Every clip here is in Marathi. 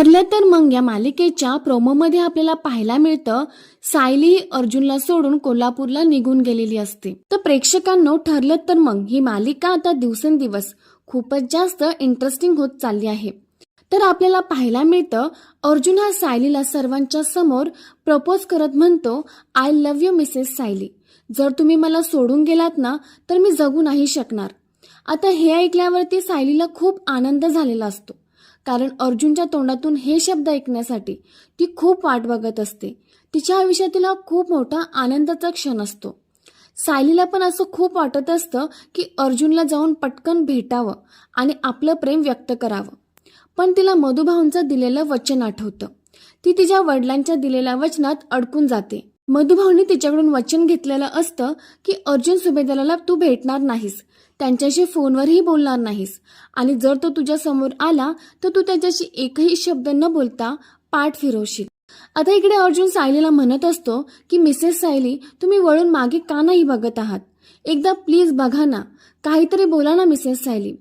ठरलं तर मग या मालिकेच्या प्रोमोमध्ये आपल्याला पाहायला मिळतं सायली ही अर्जुनला सोडून कोल्हापूरला निघून गेलेली असते. तर प्रेक्षकांनो ठरलं तर मग ही मालिका आता दिवसेंदिवस खूपच जास्त इंटरेस्टिंग होत चालली आहे. तर आपल्याला पाहायला मिळतं अर्जुन हा सायलीला सर्वांच्या समोर प्रपोज करत म्हणतो I love you Mrs Sayali. जर तुम्ही मला सोडून गेलात ना तर मी जगू नाही शकणार. आता हे ऐकल्यावरती सायलीला खूप आनंद झालेला असतो. कारण अर्जुनच्या तोंडातून हे शब्द ऐकण्यासाठी ती खूप वाट बघत असते. तिच्या आयुष्यातील हा खूप मोठा आनंदाचा क्षण असतो. सायलीला पण असं खूप वाटत असतं की अर्जुनला जाऊन पटकन भेटावं आणि आपलं प्रेम व्यक्त करावं. पण तिला मधुभाऊंचं दिलेलं वचन आठवतं. ती तिच्या वडिलांच्या दिलेल्या वचनात अडकून जाते. मधुभाऊंनी तिच्याकडून वचन घेतलेलं असतं की अर्जुन सुभेदाराला तू भेटणार नाहीस. त्यांच्याशी फोनवरही बोलणार नाहीस. आणि जर तो तुझ्या समोर आला तर तू त्याच्याशी एकही शब्द न बोलता पाठ फिरवशील. आता इकडे अर्जुन सायलीला म्हणत असतो की मिसेस सायली तुम्ही वळून मागे का नाही बघत आहात? एकदा प्लीज बघा ना. काहीतरी बोला ना मिसेस सायली.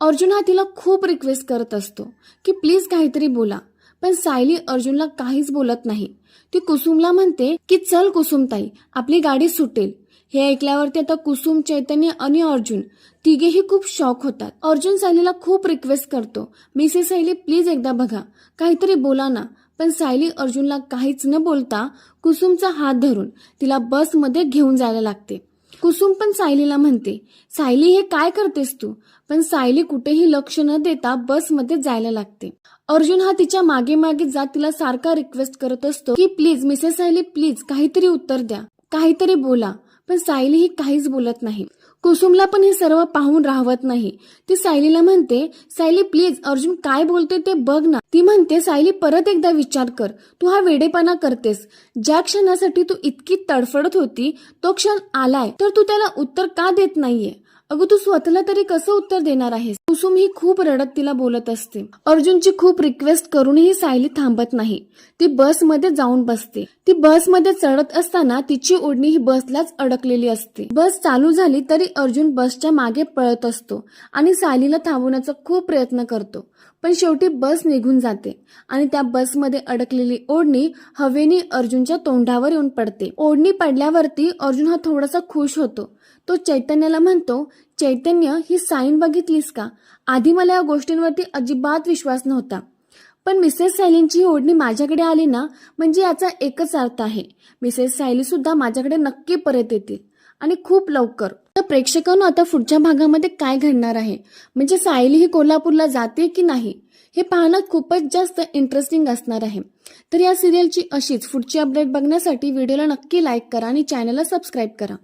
अर्जुन हा तिला खूप रिक्वेस्ट करत असतो की प्लीज काहीतरी बोला. पण सायली अर्जुनला काहीच बोलत नाही. ती कुसुमला म्हणते की चल कुसुमताई आपली गाडी सुटेल. हे ऐकल्यावरती आता कुसुम चैतन्य आणि अर्जुन तिघेही खूप शॉक होतात. अर्जुन सायलीला खूप रिक्वेस्ट करतो. मिसेस सायली प्लीज एकदा बघा. काहीतरी बोला ना. पण सायली अर्जुनला काहीच न बोलता कुसुमचा हात धरून तिला बसमध्ये घेऊन जायला लागते. कुसुम पण सायलीला म्हणते सायली हे काय करतेस तू? पण सायली कुठेही लक्ष न देता बसमध्ये जायला लागते. अर्जुन हा तिच्यामागे मागे जात तिला सारखा रिक्वेस्ट करत असतो की प्लीज मिसेस सायली प्लीज काहीतरी उत्तर द्या. काहीतरी बोला. पण सायली ही काहीच बोलत नाही. कुसुमला पण हे सर्व पाहून राहवत नाही. ती सायलीला म्हणते सायली प्लीज अर्जुन काय बोलते ते बघ ना. ती म्हणते सायली परत एकदा विचार कर. तू हा वेडेपणा करतेस. ज्या क्षणासाठी तू इतकी तडफडत होती तो क्षण आलाय. तर तू त्याला उत्तर का देत नाहीये? अगं तू स्वतःला तरी कसं उत्तर देणार आहेस? कुसुम ही खूप रडत तिला बोलत असते. अर्जुनची खूप रिक्वेस्ट करूनही सायली थांबत नाही. ती बसमध्ये जाऊन बसते. ती बसमध्ये चढत असताना तिची ओढणी ही बसलाच अडकलेली असते. बस चालू झाली तरी अर्जुन बसच्या मागे पळत असतो आणि सायलीला थांबवण्याचा खूप प्रयत्न करतो. पण शेवटी बस निघून जाते आणि त्या बसमध्ये अडकलेली ओढणी हवेने अर्जुनच्या तोंडावर येऊन पडते. ओढणी पडल्यावरती अर्जुन हा थोडासा खुश होतो. तो चैतन्याला म्हणतो चैतन्य ही साईन बघितलीस का? आधी मला या गोष्टींवरती अजिबात विश्वास नव्हता. पण मिसेस सायलींची ही ओढणी माझ्याकडे आली ना म्हणजे याचा एकच अर्थ आहे. मिसेस सायली सुद्धा माझ्याकडे नक्की परत येतील. आणि खूप लवकर. तर प्रेक्षकांनो आता पुढच्या भागामध्ये काय घडणार आहे? म्हणजे सायली ही कोल्हापूरला जाते की नाही? हे पाहणं खूपच जास्त इंटरेस्टिंग असणार आहे. तर या सिरियलची अशीच पुढची अपडेट बघण्यासाठी व्हिडिओला नक्की लाईक करा आणि चॅनलला सबस्क्राईब करा.